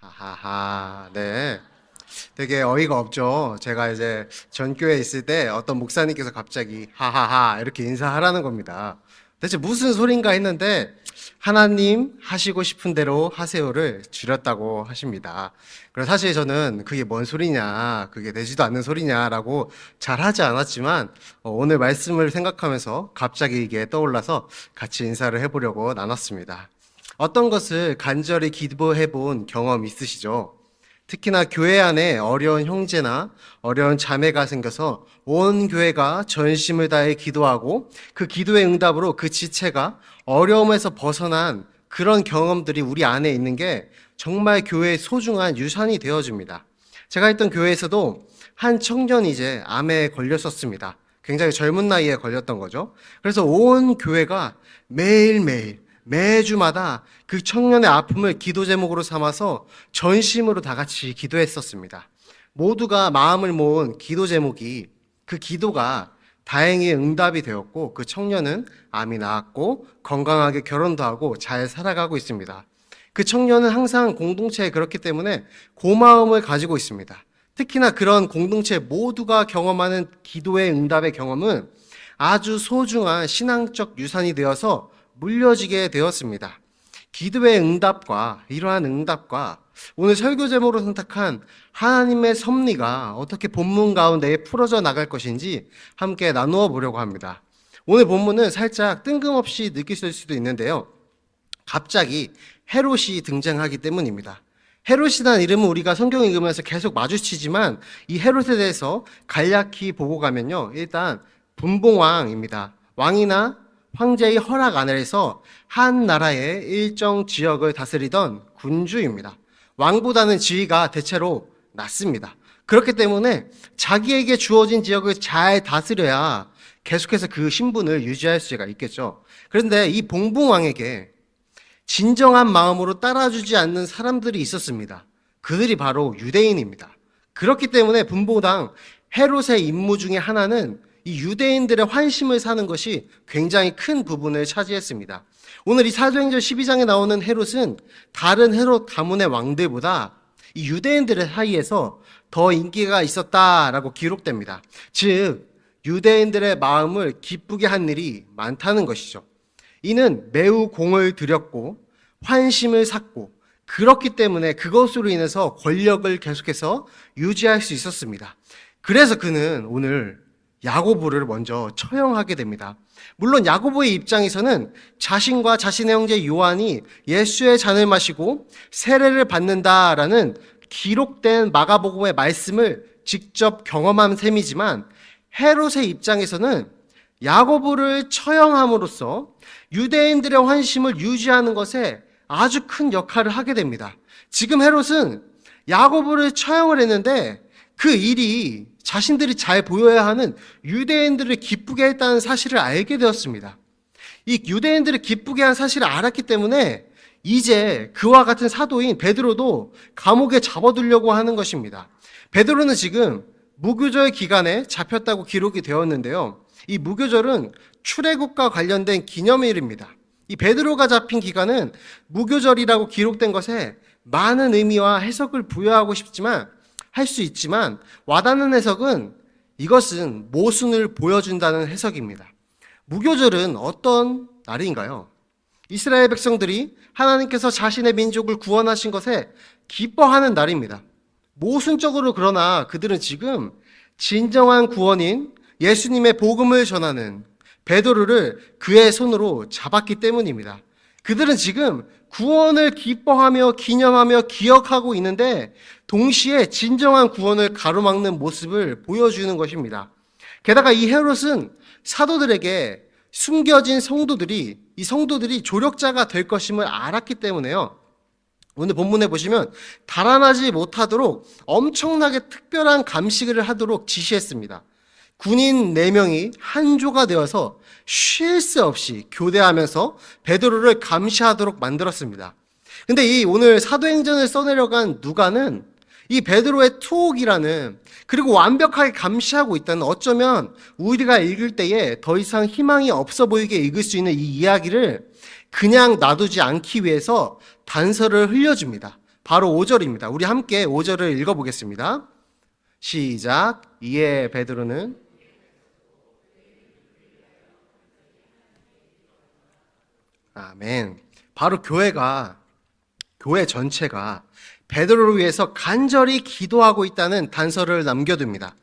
하하하, 네. 되게 어이가 없죠. 제가 이제 전교에 있을 때 어떤 목사님께서 갑자기 하하하 이렇게 인사하라는 겁니다. 대체 무슨 소린가 했는데 하나님 하시고 싶은 대로 하세요를 줄였다고 하십니다. 그래서 사실 저는 그게 뭔 소리냐, 그게 되지도 않는 소리냐라고 잘 하지 않았지만 어, 오늘 말씀을 생각하면서 갑자기 이게 떠올라서 같이 인사를 해보려고 나눴습니다. 어떤 것을 간절히 기도해 본 경험 있으시죠? 특히나 교회 안에 어려운 형제나 어려운 자매가 생겨서 온 교회가 전심을 다해 기도하고 그 기도의 응답으로 그 지체가 어려움에서 벗어난 그런 경험들이 우리 안에 있는 게 정말 교회의 소중한 유산이 되어줍니다. 제가 있던 교회에서도 한 청년이 이제 암에 걸렸었습니다. 굉장히 젊은 나이에 걸렸던 거죠. 그래서 온 교회가 매일매일 매주마다 그 청년의 아픔을 기도 제목으로 삼아서 전심으로 다 같이 기도했었습니다. 모두가 마음을 모은 기도 제목이 그 기도가 다행히 응답이 되었고 그 청년은 암이 나았고 건강하게 결혼도 하고 잘 살아가고 있습니다. 그 청년은 항상 공동체에 그렇기 때문에 고마움을 가지고 있습니다. 특히나 그런 공동체 모두가 경험하는 기도의 응답의 경험은 아주 소중한 신앙적 유산이 되어서 물려지게 되었습니다. 기도의 응답과 이러한 응답과 오늘 설교 제목으로 선택한 하나님의 섭리가 어떻게 본문 가운데에 풀어져 나갈 것인지 함께 나누어 보려고 합니다. 오늘 본문은 살짝 뜬금없이 느끼실 수도 있는데요. 갑자기 헤롯이 등장하기 때문입니다. 헤롯이라는 이름은 우리가 성경 읽으면서 계속 마주치지만 이 헤롯에 대해서 간략히 보고 가면요. 일단 분봉왕입니다. 왕이나 황제의 허락 아래에서 한 나라의 일정 지역을 다스리던 군주입니다. 왕보다는 지위가 대체로 낮습니다. 그렇기 때문에 자기에게 주어진 지역을 잘 다스려야 계속해서 그 신분을 유지할 수가 있겠죠. 그런데 이 봉봉왕에게 진정한 마음으로 따라주지 않는 사람들이 있었습니다. 그들이 바로 유대인입니다. 그렇기 때문에 분봉당 헤롯의 임무 중에 하나는 이 유대인들의 환심을 사는 것이 굉장히 큰 부분을 차지했습니다. 오늘 이 사도행전 12장에 나오는 헤롯은 다른 헤롯 가문의 왕들보다 이 유대인들의 사이에서 더 인기가 있었다라고 기록됩니다. 즉, 유대인들의 마음을 기쁘게 한 일이 많다는 것이죠. 이는 매우 공을 들였고 환심을 샀고 그렇기 때문에 그것으로 인해서 권력을 계속해서 유지할 수 있었습니다. 그래서 그는 오늘 야고보를 먼저 처형하게 됩니다. 물론 야고보의 입장에서는 자신과 자신의 형제 요한이 예수의 잔을 마시고 세례를 받는다라는 기록된 마가복음의 말씀을 직접 경험한 셈이지만 헤롯의 입장에서는 야고보를 처형함으로써 유대인들의 환심을 유지하는 것에 아주 큰 역할을 하게 됩니다. 지금 헤롯은 야고보를 처형을 했는데 그 일이 자신들이 잘 보여야 하는 유대인들을 기쁘게 했다는 사실을 알게 되었습니다. 이 유대인들을 기쁘게 한 사실을 알았기 때문에 이제 그와 같은 사도인 베드로도 감옥에 잡아두려고 하는 것입니다. 베드로는 지금 무교절 기간에 잡혔다고 기록이 되었는데요. 이 무교절은 출애굽과 관련된 기념일입니다. 이 베드로가 잡힌 기간은 무교절이라고 기록된 것에 많은 의미와 해석을 부여하고 싶지만 할 수 있지만 와닿는 해석은 이것은 모순을 보여준다는 해석입니다. 무교절은 어떤 날인가요? 이스라엘 백성들이 하나님께서 자신의 민족을 구원하신 것에 기뻐하는 날입니다. 모순적으로 그러나 그들은 지금 진정한 구원인 예수님의 복음을 전하는 베드로를 그의 손으로 잡았기 때문입니다. 그들은 지금 구원을 기뻐하며 기념하며 기억하고 있는데 동시에 진정한 구원을 가로막는 모습을 보여주는 것입니다. 게다가 이 헤롯은 사도들에게 숨겨진 성도들이 이 성도들이 조력자가 될 것임을 알았기 때문에요. 오늘 본문에 보시면 달아나지 못하도록 엄청나게 특별한 감식을 하도록 지시했습니다. 군인 4명이 한조가 되어서 쉴 새 없이 교대하면서 베드로를 감시하도록 만들었습니다. 근데 이 오늘 사도행전을 써내려간 누가는 이 베드로의 투옥이라는 그리고 완벽하게 감시하고 있다는 어쩌면 우리가 읽을 때에 더 이상 희망이 없어 보이게 읽을 수 있는 이 이야기를 그냥 놔두지 않기 위해서 단서를 흘려줍니다. 바로 5절입니다. 우리 함께 5절을 읽어보겠습니다. 시작. 이에 베드로는 아멘. 바로 교회가 교회 전체가 베드로를 위해서 간절히 기도하고 있다는 단서를 남겨둡니다.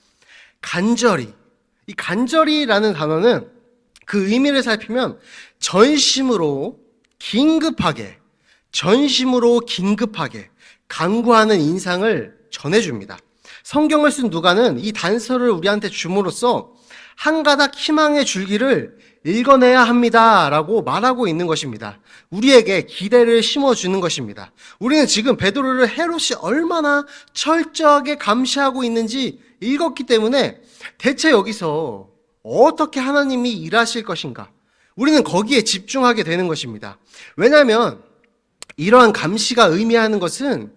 간절히. 이 간절히라는 단어는 그 의미를 살피면 전심으로 긴급하게, 전심으로 긴급하게 간구하는 인상을 전해줍니다. 성경을 쓴 누가는 이 단서를 우리한테 줌으로써 한 가닥 희망의 줄기를 읽어내야 합니다. 라고 말하고 있는 것입니다. 우리에게 기대를 심어주는 것입니다. 우리는 지금 베드로를 헤롯이 얼마나 철저하게 감시하고 있는지 읽었기 때문에 대체 여기서 어떻게 하나님이 일하실 것인가? 우리는 거기에 집중하게 되는 것입니다. 왜냐하면 이러한 감시가 의미하는 것은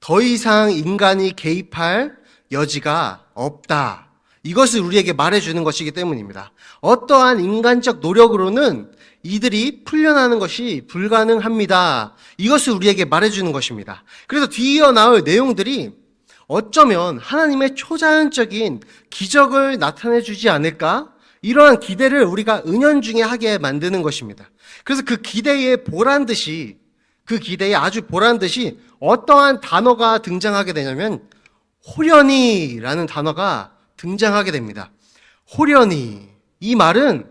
더 이상 인간이 개입할 여지가 없다. 이것을 우리에게 말해주는 것이기 때문입니다. 어떠한 인간적 노력으로는 이들이 풀려나는 것이 불가능합니다. 이것을 우리에게 말해주는 것입니다. 그래서 뒤이어 나올 내용들이 어쩌면 하나님의 초자연적인 기적을 나타내 주지 않을까? 이러한 기대를 우리가 은연중에 하게 만드는 것입니다. 그래서 그 기대에 보란 듯이 그 기대에 아주 보란 듯이 어떠한 단어가 등장하게 되냐면 호련이라는 단어가 등장하게 됩니다. 호련이 이 말은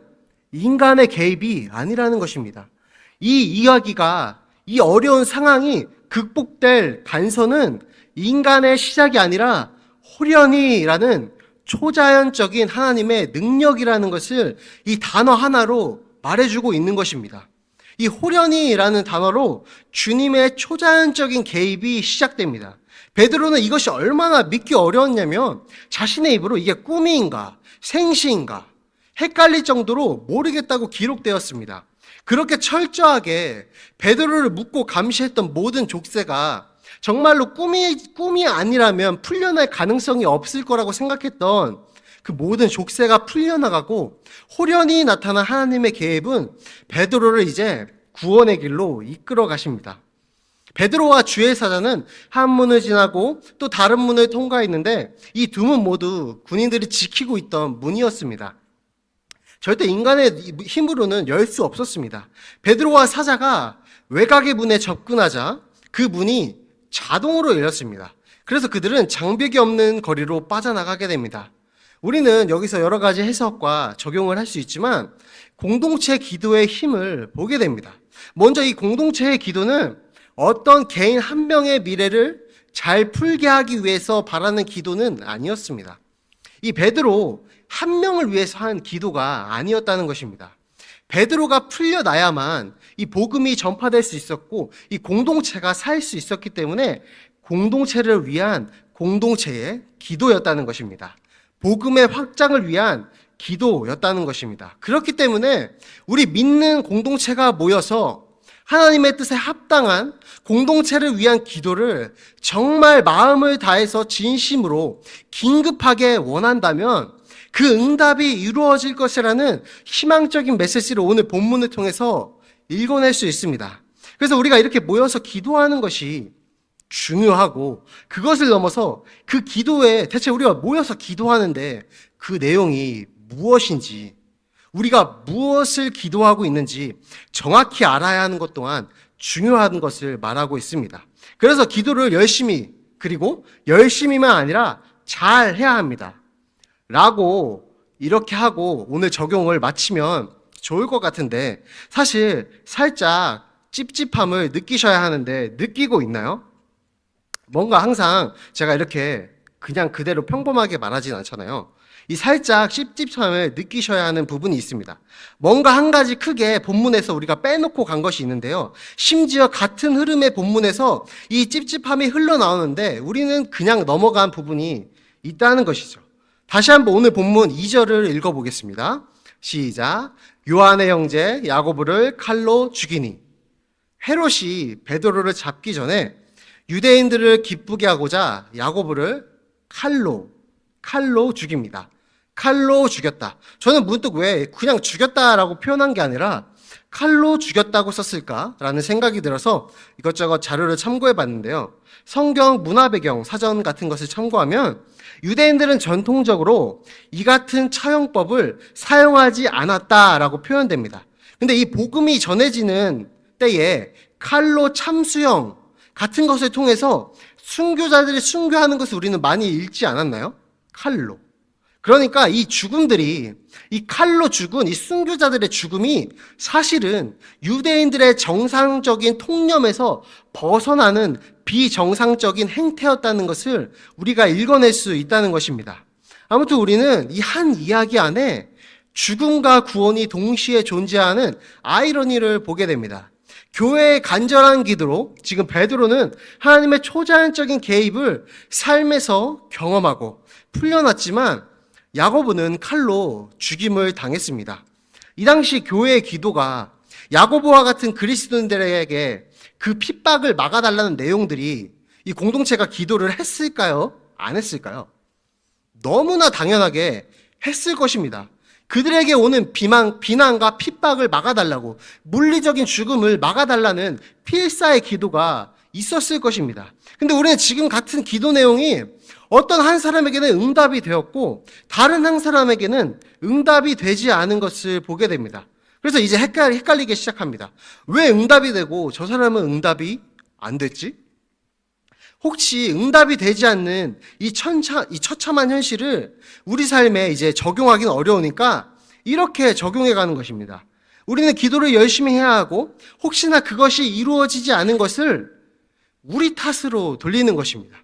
인간의 개입이 아니라는 것입니다. 이 이야기가 이 어려운 상황이 극복될 단서는 인간의 시작이 아니라 호련이라는 초자연적인 하나님의 능력이라는 것을 이 단어 하나로 말해주고 있는 것입니다. 이 호련이라는 단어로 주님의 초자연적인 개입이 시작됩니다. 베드로는 이것이 얼마나 믿기 어려웠냐면 자신의 입으로 이게 꿈인가 생시인가 헷갈릴 정도로 모르겠다고 기록되었습니다. 그렇게 철저하게 베드로를 묻고 감시했던 모든 족쇄가 정말로 꿈이 꿈이 아니라면 풀려날 가능성이 없을 거라고 생각했던 그 모든 족쇄가 풀려나가고 호련히 나타난 하나님의 계획은 베드로를 이제 구원의 길로 이끌어 가십니다. 베드로와 주의 사자는 한 문을 지나고 또 다른 문을 통과했는데 이 두 문 모두 군인들이 지키고 있던 문이었습니다. 절대 인간의 힘으로는 열 수 없었습니다. 베드로와 사자가 외곽의 문에 접근하자 그 문이 자동으로 열렸습니다. 그래서 그들은 장벽이 없는 거리로 빠져나가게 됩니다. 우리는 여기서 여러 가지 해석과 적용을 할 수 있지만 공동체 기도의 힘을 보게 됩니다. 먼저 이 공동체의 기도는 어떤 개인 한 명의 미래를 잘 풀게 하기 위해서 바라는 기도는 아니었습니다. 이 베드로 한 명을 위해서 한 기도가 아니었다는 것입니다. 베드로가 풀려나야만 이 복음이 전파될 수 있었고 이 공동체가 살 수 있었기 때문에 공동체를 위한 공동체의 기도였다는 것입니다. 복음의 확장을 위한 기도였다는 것입니다. 그렇기 때문에 우리 믿는 공동체가 모여서 하나님의 뜻에 합당한 공동체를 위한 기도를 정말 마음을 다해서 진심으로 긴급하게 원한다면 그 응답이 이루어질 것이라는 희망적인 메시지를 오늘 본문을 통해서 읽어낼 수 있습니다. 그래서 우리가 이렇게 모여서 기도하는 것이 중요하고 그것을 넘어서 그 기도에 대체 우리가 모여서 기도하는데 그 내용이 무엇인지 우리가 무엇을 기도하고 있는지 정확히 알아야 하는 것 또한 중요한 것을 말하고 있습니다. 그래서 기도를 열심히 그리고 열심히만 아니라 잘 해야 합니다. 라고 이렇게 하고 오늘 적용을 마치면 좋을 것 같은데 사실 살짝 찝찝함을 느끼셔야 하는데 느끼고 있나요? 뭔가 항상 제가 이렇게 그냥 그대로 평범하게 말하진 않잖아요. 이 살짝 찝찝함을 느끼셔야 하는 부분이 있습니다. 뭔가 한 가지 크게 본문에서 우리가 빼놓고 간 것이 있는데요. 심지어 같은 흐름의 본문에서 이 찝찝함이 흘러나오는데 우리는 그냥 넘어간 부분이 있다는 것이죠. 다시 한번 오늘 본문 2절을 읽어보겠습니다. 시작. 요한의 형제 야고보를 칼로 죽이니 헤롯이 베드로를 잡기 전에 유대인들을 기쁘게 하고자 야고보를 칼로 칼로 죽입니다. 칼로 죽였다. 저는 문득 왜 그냥 죽였다라고 표현한 게 아니라 칼로 죽였다고 썼을까라는 생각이 들어서 이것저것 자료를 참고해 봤는데요. 성경 문화 배경 사전 같은 것을 참고하면 유대인들은 전통적으로 이 같은 처형법을 사용하지 않았다라고 표현됩니다. 근데 이 복음이 전해지는 때에 칼로 참수형 같은 것을 통해서 순교자들이 순교하는 것을 우리는 많이 읽지 않았나요? 칼로. 그러니까 이 죽음들이 이 칼로 죽은 이 순교자들의 죽음이 사실은 유대인들의 정상적인 통념에서 벗어나는 비정상적인 행태였다는 것을 우리가 읽어낼 수 있다는 것입니다. 아무튼 우리는 이 한 이야기 안에 죽음과 구원이 동시에 존재하는 아이러니를 보게 됩니다. 교회의 간절한 기도로 지금 베드로는 하나님의 초자연적인 개입을 삶에서 경험하고 풀려났지만 야고보는 칼로 죽임을 당했습니다. 이 당시 교회의 기도가 야고보와 같은 그리스도인들에게 그 핍박을 막아달라는 내용들이 이 공동체가 기도를 했을까요? 안 했을까요? 너무나 당연하게 했을 것입니다. 그들에게 오는 비만, 비난과 핍박을 막아달라고 물리적인 죽음을 막아달라는 필사의 기도가 있었을 것입니다. 근데 우리는 지금 같은 기도 내용이 어떤 한 사람에게는 응답이 되었고 다른 한 사람에게는 응답이 되지 않은 것을 보게 됩니다. 그래서 이제 헷갈리, 헷갈리 기 시작합니다. 왜 응답이 되고 저 사람은 응답이 안 됐지? 혹시 응답이 되지 않는 이 천차, 이 처참한 현실을 우리 삶에 이제 적용하기는 어려우니까 이렇게 적용해 가는 것입니다. 우리는 기도를 열심히 해야 하고 혹시나 그것이 이루어지지 않은 것을 우리 탓으로 돌리는 것입니다.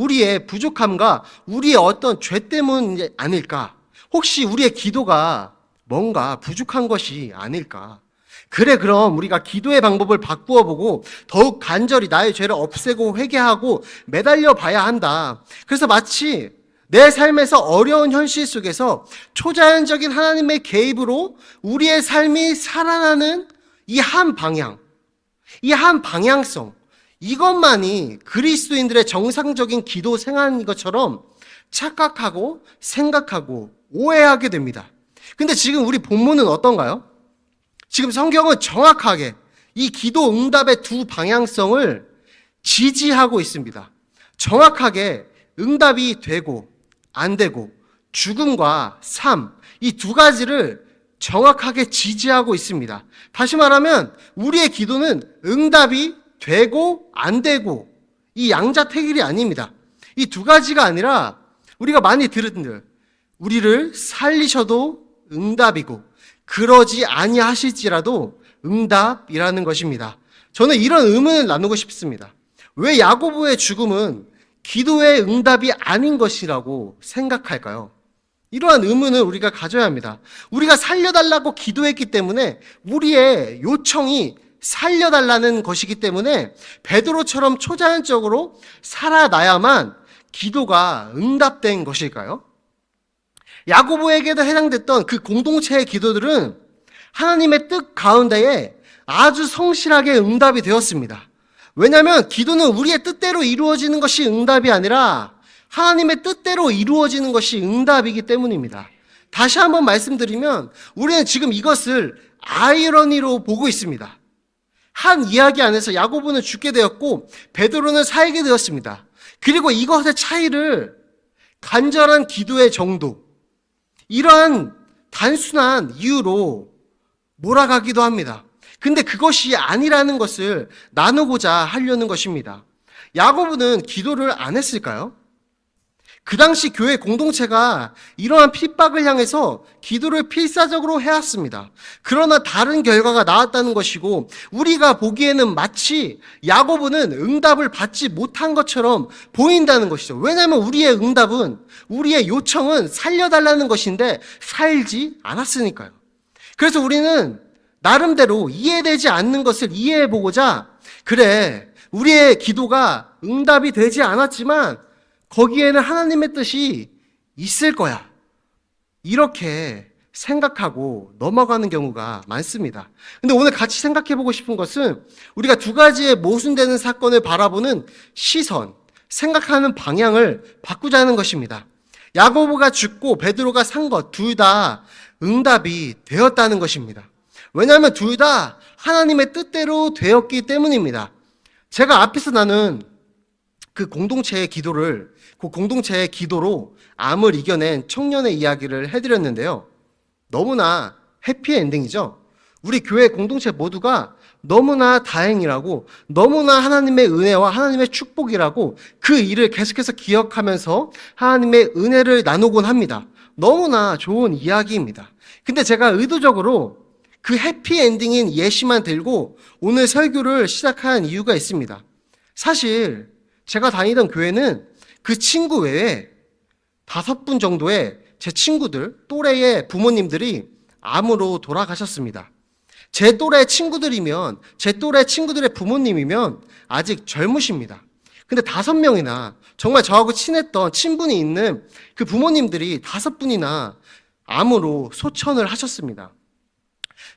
우리의 부족함과 우리의 어떤 죄 때문 아닐까? 혹시 우리의 기도가 뭔가 부족한 것이 아닐까? 그래, 그럼 우리가 기도의 방법을 바꾸어 보고 더욱 간절히 나의 죄를 없애고 회개하고 매달려 봐야 한다. 그래서 마치 내 삶에서 어려운 현실 속에서 초자연적인 하나님의 개입으로 우리의 삶이 살아나는 이 한 방향, 이 한 방향성, 이것만이 그리스도인들의 정상적인 기도 생활인 것처럼 착각하고 생각하고 오해하게 됩니다. 근데 지금 우리 본문은 어떤가요? 지금 성경은 정확하게 이 기도 응답의 두 방향성을 지지하고 있습니다. 정확하게 응답이 되고 안 되고 죽음과 삶, 이 두 가지를 정확하게 지지하고 있습니다. 다시 말하면 우리의 기도는 응답이 되고 안 되고 이 양자택일이 아닙니다. 이 두 가지가 아니라 우리가 많이 들은 들 우리를 살리셔도 응답이고 그러지 아니하실지라도 응답이라는 것입니다. 저는 이런 의문을 나누고 싶습니다. 왜 야고보의 죽음은 기도의 응답이 아닌 것이라고 생각할까요? 이러한 의문을 우리가 가져야 합니다. 우리가 살려달라고 기도했기 때문에 우리의 요청이 살려달라는 것이기 때문에 베드로처럼 초자연적으로 살아나야만 기도가 응답된 것일까요? 야고보에게도 해당됐던 그 공동체의 기도들은 하나님의 뜻 가운데에 아주 성실하게 응답이 되었습니다. 왜냐하면 기도는 우리의 뜻대로 이루어지는 것이 응답이 아니라 하나님의 뜻대로 이루어지는 것이 응답이기 때문입니다. 다시 한번 말씀드리면 우리는 지금 이것을 아이러니로 보고 있습니다. 한 이야기 안에서 야고보는 죽게 되었고 베드로는 살게 되었습니다. 그리고 이것의 차이를 간절한 기도의 정도, 이러한 단순한 이유로 몰아가기도 합니다. 근데 그것이 아니라는 것을 나누고자 하려는 것입니다. 야고보는 기도를 안 했을까요? 그 당시 교회 공동체가 이러한 핍박을 향해서 기도를 필사적으로 해왔습니다. 그러나 다른 결과가 나왔다는 것이고 우리가 보기에는 마치 야고보는 응답을 받지 못한 것처럼 보인다는 것이죠. 왜냐하면 우리의 응답은 우리의 요청은 살려달라는 것인데 살지 않았으니까요. 그래서 우리는 나름대로 이해되지 않는 것을 이해해 보고자 그래 우리의 기도가 응답이 되지 않았지만 거기에는 하나님의 뜻이 있을 거야. 이렇게 생각하고 넘어가는 경우가 많습니다. 근데 오늘 같이 생각해 보고 싶은 것은 우리가 두 가지의 모순되는 사건을 바라보는 시선, 생각하는 방향을 바꾸자는 것입니다. 야고보가 죽고 베드로가 산 것 둘 다 응답이 되었다는 것입니다. 왜냐하면 둘 다 하나님의 뜻대로 되었기 때문입니다. 제가 앞에서 나눈 그 공동체의 기도를 그 공동체의 기도로 암을 이겨낸 청년의 이야기를 해드렸는데요. 너무나 해피 엔딩이죠. 우리 교회 공동체 모두가 너무나 다행이라고 너무나 하나님의 은혜와 하나님의 축복이라고 그 일을 계속해서 기억하면서 하나님의 은혜를 나누곤 합니다. 너무나 좋은 이야기입니다. 근데 제가 의도적으로 그 해피 엔딩인 예시만 들고 오늘 설교를 시작한 이유가 있습니다. 사실 제가 다니던 교회는 그 친구 외에 다섯 분 정도의 제 친구들, 또래의 부모님들이 암으로 돌아가셨습니다. 제 또래 친구들이면, 제 또래 친구들의 부모님이면 아직 젊으십니다. 근데 다섯 명이나 정말 저하고 친했던 친분이 있는 그 부모님들이 다섯 분이나 암으로 소천을 하셨습니다.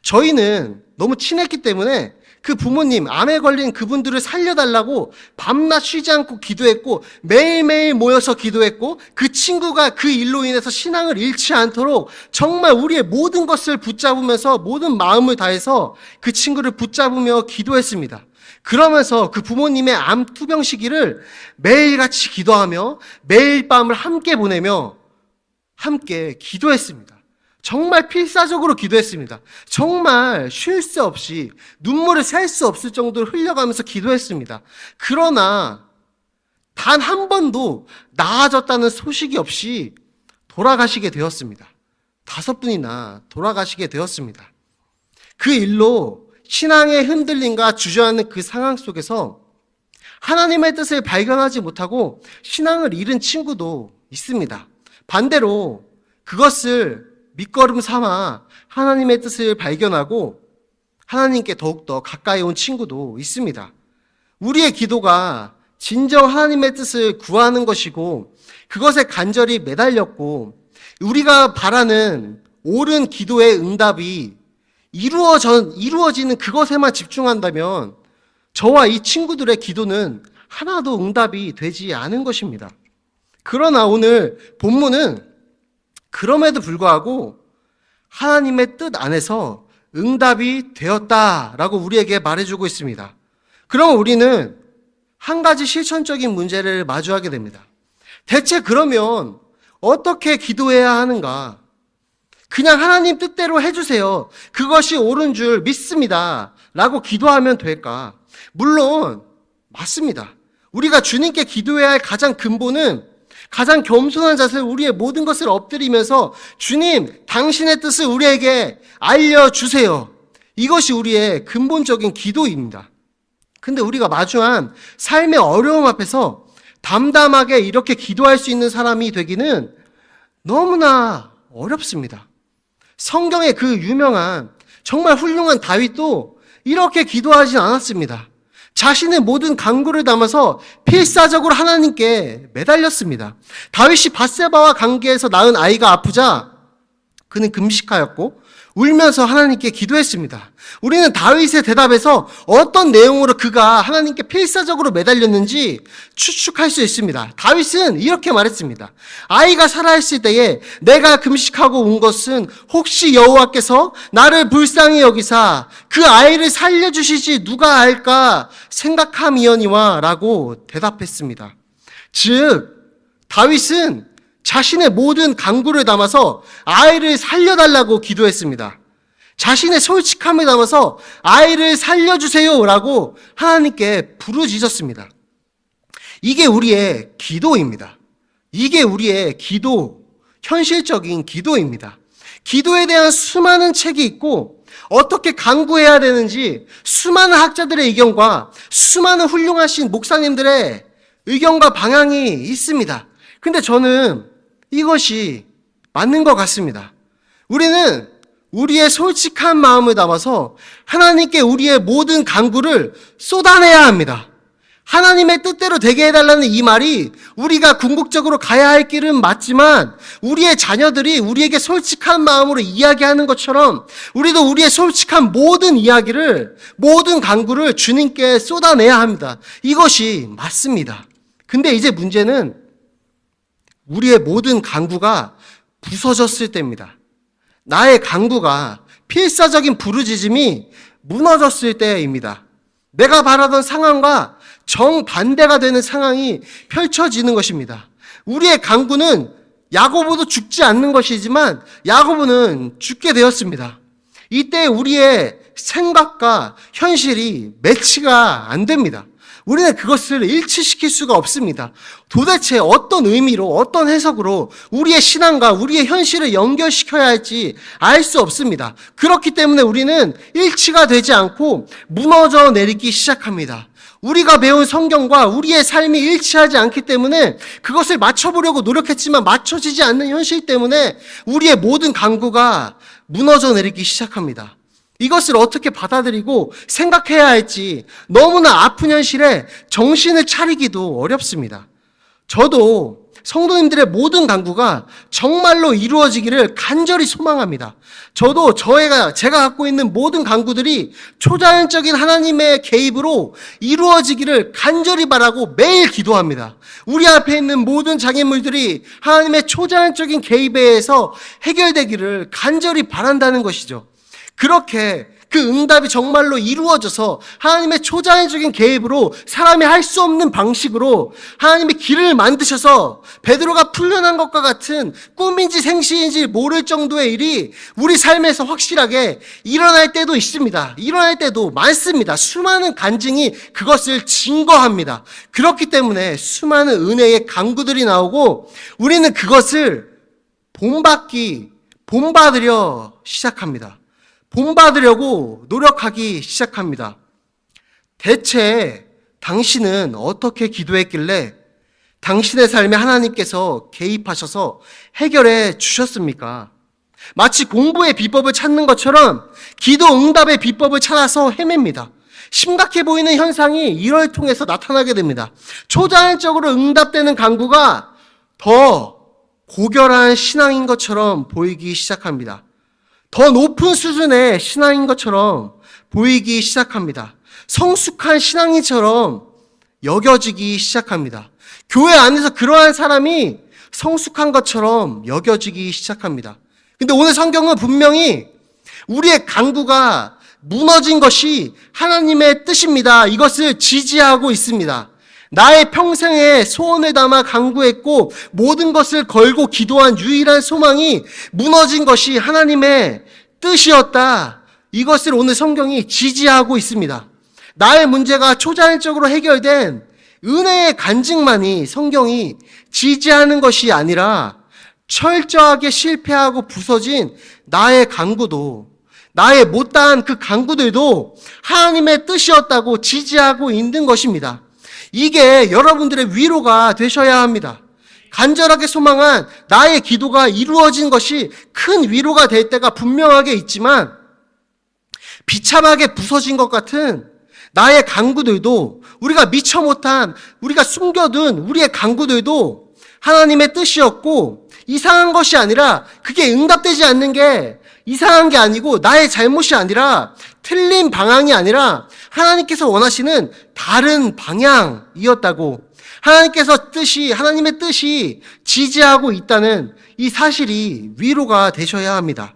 저희는 너무 친했기 때문에 그 부모님, 암에 걸린 그분들을 살려달라고 밤낮 쉬지 않고 기도했고 매일매일 모여서 기도했고 그 친구가 그 일로 인해서 신앙을 잃지 않도록 정말 우리의 모든 것을 붙잡으면서 모든 마음을 다해서 그 친구를 붙잡으며 기도했습니다. 그러면서 그 부모님의 암 투병 시기를 매일같이 기도하며 매일 밤을 함께 보내며 함께 기도했습니다. 정말 필사적으로 기도했습니다. 정말 쉴 새 없이 눈물을 셀 수 없을 정도로 흘려가면서 기도했습니다. 그러나 단 한 번도 나아졌다는 소식이 없이 돌아가시게 되었습니다. 다섯 분이나 돌아가시게 되었습니다. 그 일로 신앙의 흔들림과 주저하는 그 상황 속에서 하나님의 뜻을 발견하지 못하고 신앙을 잃은 친구도 있습니다. 반대로 그것을 밑거름 삼아 하나님의 뜻을 발견하고 하나님께 더욱더 가까이 온 친구도 있습니다. 우리의 기도가 진정 하나님의 뜻을 구하는 것이고 그것에 간절히 매달렸고 우리가 바라는 옳은 기도의 응답이 이루어져, 이루어지는 그것에만 집중한다면 저와 이 친구들의 기도는 하나도 응답이 되지 않은 것입니다. 그러나 오늘 본문은 그럼에도 불구하고 하나님의 뜻 안에서 응답이 되었다라고 우리에게 말해주고 있습니다. 그럼 우리는 한 가지 실천적인 문제를 마주하게 됩니다. 대체 그러면 어떻게 기도해야 하는가? 그냥 하나님 뜻대로 해주세요. 그것이 옳은 줄 믿습니다. 라고 기도하면 될까? 물론, 맞습니다. 우리가 주님께 기도해야 할 가장 근본은 가장 겸손한 자세로 우리의 모든 것을 엎드리면서 주님, 당신의 뜻을 우리에게 알려주세요. 이것이 우리의 근본적인 기도입니다. 근데 우리가 마주한 삶의 어려움 앞에서 담담하게 이렇게 기도할 수 있는 사람이 되기는 너무나 어렵습니다. 성경의 그 유명한 정말 훌륭한 다윗도 이렇게 기도하지 않았습니다. 자신의 모든 강구를 담아서 필사적으로 하나님께 매달렸습니다. 다윗이 바세바와 관계에서 낳은 아이가 아프자 그는 금식하였고 울면서 하나님께 기도했습니다. 우리는 다윗의 대답에서 어떤 내용으로 그가 하나님께 필사적으로 매달렸는지 추측할 수 있습니다. 다윗은 이렇게 말했습니다. 아이가 살아있을 때에 내가 금식하고 온 것은 혹시 여호와께서 나를 불쌍히 여기사 그 아이를 살려주시지 누가 알까 생각함이oni와 라고 대답했습니다. 즉, 다윗은 자신의 모든 강구를 담아서 아이를 살려달라고 기도했습니다. 자신의 솔직함을 담아서 아이를 살려주세요라고 하나님께 부르짖었습니다. 이게 우리의 기도입니다. 이게 우리의 기도, 현실적인 기도입니다. 기도에 대한 수많은 책이 있고 어떻게 강구해야 되는지 수많은 학자들의 의견과 수많은 훌륭하신 목사님들의 의견과 방향이 있습니다. 근데 저는 이것이 맞는 것 같습니다. 우리는 우리의 솔직한 마음을 담아서 하나님께 우리의 모든 강구를 쏟아내야 합니다. 하나님의 뜻대로 되게 해달라는 이 말이 우리가 궁극적으로 가야 할 길은 맞지만 우리의 자녀들이 우리에게 솔직한 마음으로 이야기하는 것처럼 우리도 우리의 솔직한 모든 이야기를 모든 강구를 주님께 쏟아내야 합니다. 이것이 맞습니다. 근데 이제 문제는 우리의 모든 강구가 부서졌을 때입니다. 나의 강구가 필사적인 부르짖음이 무너졌을 때입니다. 내가 바라던 상황과 정반대가 되는 상황이 펼쳐지는 것입니다. 우리의 강구는 야고보도 죽지 않는 것이지만 야고보는 죽게 되었습니다. 이때 우리의 생각과 현실이 매치가 안 됩니다. 우리는 그것을 일치시킬 수가 없습니다. 도대체 어떤 의미로, 어떤 해석으로 우리의 신앙과 우리의 현실을 연결시켜야 할지 알 수 없습니다. 그렇기 때문에 우리는 일치가 되지 않고 무너져 내리기 시작합니다. 우리가 배운 성경과 우리의 삶이 일치하지 않기 때문에 그것을 맞춰보려고 노력했지만 맞춰지지 않는 현실 때문에 우리의 모든 강구가 무너져 내리기 시작합니다. 이것을 어떻게 받아들이고 생각해야 할지 너무나 아픈 현실에 정신을 차리기도 어렵습니다. 저도 성도님들의 모든 강구가 정말로 이루어지기를 간절히 소망합니다. 저도 저희가 제가 갖고 있는 모든 강구들이 초자연적인 하나님의 개입으로 이루어지기를 간절히 바라고 매일 기도합니다. 우리 앞에 있는 모든 장애물들이 하나님의 초자연적인 개입에 의해서 해결되기를 간절히 바란다는 것이죠. 그렇게 그 응답이 정말로 이루어져서 하나님의 초자연적인 개입으로 사람이 할 수 없는 방식으로 하나님의 길을 만드셔서 베드로가 풀려난 것과 같은 꿈인지 생시인지 모를 정도의 일이 우리 삶에서 확실하게 일어날 때도 있습니다. 일어날 때도 많습니다. 수많은 간증이 그것을 증거합니다. 그렇기 때문에 수많은 은혜의 강구들이 나오고 우리는 그것을 본받기, 본받으려 시작합니다. 본받으려고 노력하기 시작합니다. 대체 당신은 어떻게 기도했길래 당신의 삶에 하나님께서 개입하셔서 해결해 주셨습니까? 마치 공부의 비법을 찾는 것처럼 기도 응답의 비법을 찾아서 헤맵니다. 심각해 보이는 현상이 이를 통해서 나타나게 됩니다. 초자연적으로 응답되는 강구가 더 고결한 신앙인 것처럼 보이기 시작합니다. 더 높은 수준의 신앙인 것처럼 보이기 시작합니다. 성숙한 신앙인처럼 여겨지기 시작합니다. 교회 안에서 그러한 사람이 성숙한 것처럼 여겨지기 시작합니다. 근데 오늘 성경은 분명히 우리의 강구가 무너진 것이 하나님의 뜻입니다. 이것을 지지하고 있습니다. 나의 평생에 소원을 담아 강구했고 모든 것을 걸고 기도한 유일한 소망이 무너진 것이 하나님의 뜻이었다. 이것을 오늘 성경이 지지하고 있습니다. 나의 문제가 초자연적으로 해결된 은혜의 간증만이 성경이 지지하는 것이 아니라 철저하게 실패하고 부서진 나의 강구도 나의 못다한 그 강구들도 하나님의 뜻이었다고 지지하고 있는 것입니다. 이게 여러분들의 위로가 되셔야 합니다. 간절하게 소망한 나의 기도가 이루어진 것이 큰 위로가 될 때가 분명하게 있지만 비참하게 부서진 것 같은 나의 강구들도 우리가 미처 못한 우리가 숨겨둔 우리의 강구들도 하나님의 뜻이었고 이상한 것이 아니라 그게 응답되지 않는 게 이상한 게 아니고 나의 잘못이 아니라 틀린 방향이 아니라 하나님께서 원하시는 다른 방향이었다고 하나님께서 뜻이 하나님의 뜻이 지지하고 있다는 이 사실이 위로가 되셔야 합니다.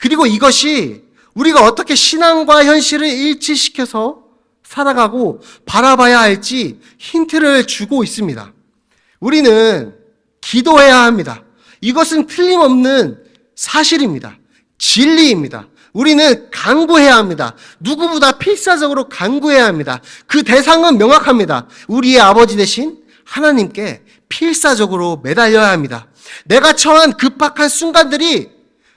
그리고 이것이 우리가 어떻게 신앙과 현실을 일치시켜서 살아가고 바라봐야 할지 힌트를 주고 있습니다. 우리는 기도해야 합니다. 이것은 틀림없는 사실입니다. 진리입니다. 우리는 강구해야 합니다. 누구보다 필사적으로 강구해야 합니다. 그 대상은 명확합니다. 우리의 아버지 대신 하나님께 필사적으로 매달려야 합니다. 내가 처한 급박한 순간들이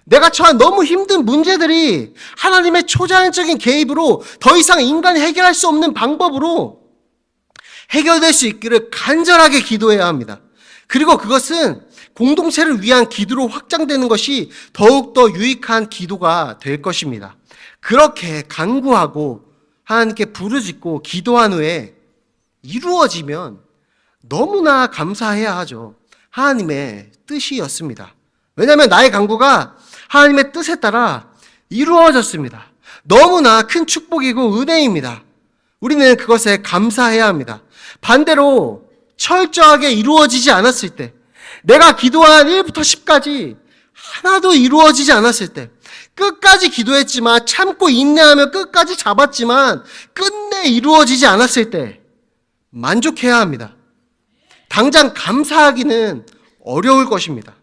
내가 처한 너무 힘든 문제들이 하나님의 초자연적인 개입으로 더 이상 인간이 해결할 수 없는 방법으로 해결될 수 있기를 간절하게 기도해야 합니다. 그리고 그것은 공동체를 위한 기도로 확장되는 것이 더욱더 유익한 기도가 될 것입니다. 그렇게 간구하고 하나님께 부르짖고 기도한 후에 이루어지면 너무나 감사해야 하죠. 하나님의 뜻이었습니다. 왜냐하면 나의 간구가 하나님의 뜻에 따라 이루어졌습니다. 너무나 큰 축복이고 은혜입니다. 우리는 그것에 감사해야 합니다. 반대로 철저하게 이루어지지 않았을 때, 내가 기도한 1부터 10까지 하나도 이루어지지 않았을 때, 끝까지 기도했지만 참고 인내하며 끝까지 잡았지만 끝내 이루어지지 않았을 때 만족해야 합니다. 당장 감사하기는 어려울 것입니다.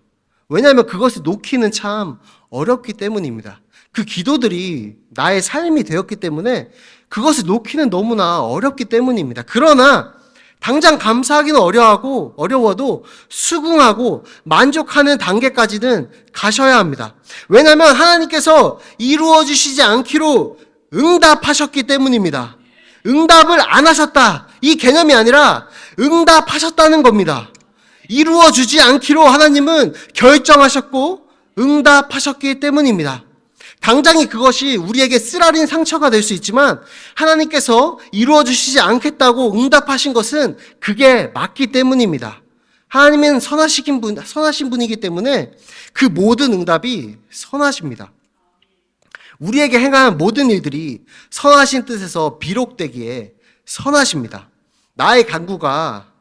왜냐하면 그것을 놓기는 참 어렵기 때문입니다. 그 기도들이 나의 삶이 되었기 때문에 그것을 놓기는 너무나 어렵기 때문입니다. 그러나 당장 감사하기는 어려하고 어려워도 수긍하고 만족하는 단계까지는 가셔야 합니다. 왜냐하면 하나님께서 이루어 주시지 않기로 응답하셨기 때문입니다. 응답을 안 하셨다. 이 개념이 아니라 응답하셨다는 겁니다. 이루어 주지 않기로 하나님은 결정하셨고 응답하셨기 때문입니다. 당장이 그것이 우리에게 쓰라린 상처가 될 수 있지만 하나님께서 이루어 주시지 않겠다고 응답하신 것은 그게 맞기 때문입니다. 하나님은 선하신 분, 선하신 분이기 때문에 그 모든 응답이 선하십니다. 우리에게 행한 모든 일들이 선하신 뜻에서 비록되기에 선하십니다. 나의 간구가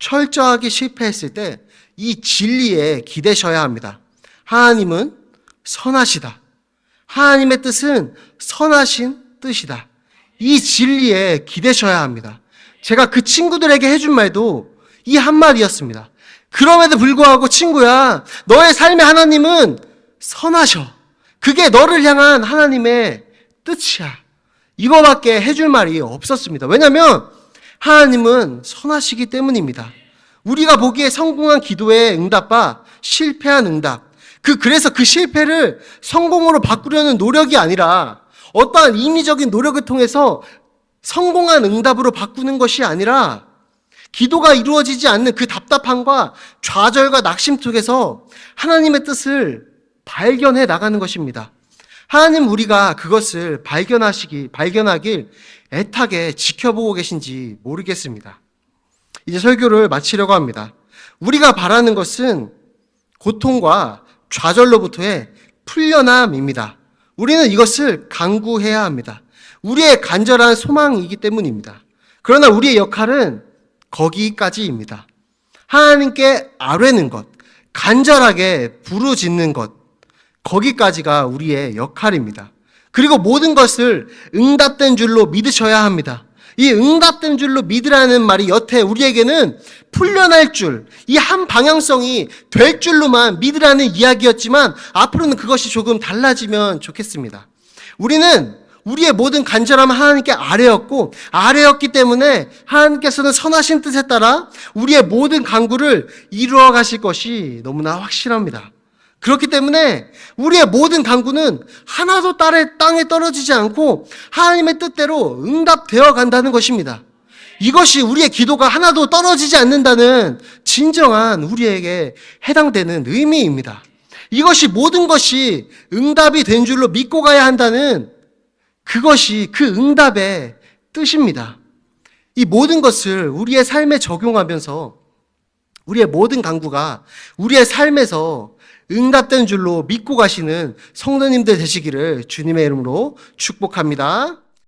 철저하게 실패했을 때 이 진리에 기대셔야 합니다. 하나님은 선하시다. 하나님의 뜻은 선하신 뜻이다. 이 진리에 기대셔야 합니다. 제가 그 친구들에게 해준 말도 이 한마디였습니다. 그럼에도 불구하고 친구야, 너의 삶의 하나님은 선하셔. 그게 너를 향한 하나님의 뜻이야. 이거밖에 해줄 말이 없었습니다. 왜냐면 하나님은 선하시기 때문입니다. 우리가 보기에 성공한 기도의 응답과 실패한 응답. 그, 그래서 그 실패를 성공으로 바꾸려는 노력이 아니라 어떠한 인위적인 노력을 통해서 성공한 응답으로 바꾸는 것이 아니라 기도가 이루어지지 않는 그 답답함과 좌절과 낙심 속에서 하나님의 뜻을 발견해 나가는 것입니다. 하나님 우리가 그것을 발견하시기, 발견하길 애타게 지켜보고 계신지 모르겠습니다. 이제 설교를 마치려고 합니다. 우리가 바라는 것은 고통과 좌절로부터의 풀려남입니다. 우리는 이것을 강구해야 합니다. 우리의 간절한 소망이기 때문입니다. 그러나 우리의 역할은 거기까지입니다. 하나님께 아뢰는 것, 간절하게 부르짖는 것, 거기까지가 우리의 역할입니다. 그리고 모든 것을 응답된 줄로 믿으셔야 합니다. 이 응답된 줄로 믿으라는 말이 여태 우리에게는 풀려날 줄, 이 한 방향성이 될 줄로만 믿으라는 이야기였지만 앞으로는 그것이 조금 달라지면 좋겠습니다. 우리는 우리의 모든 간절함은 하나님께 아뢰었고 아뢰었기 때문에 하나님께서는 선하신 뜻에 따라 우리의 모든 간구를 이루어 가실 것이 너무나 확실합니다. 그렇기 때문에 우리의 모든 간구는 하나도 딸의 땅에 떨어지지 않고 하나님의 뜻대로 응답되어 간다는 것입니다. 이것이 우리의 기도가 하나도 떨어지지 않는다는 진정한 우리에게 해당되는 의미입니다. 이것이 모든 것이 응답이 된 줄로 믿고 가야 한다는 그것이 그 응답의 뜻입니다. 이 모든 것을 우리의 삶에 적용하면서 우리의 모든 강구가 우리의 삶에서 응답된 줄로 믿고 가시는 성도님들 되시기를 주님의 이름으로 축복합니다.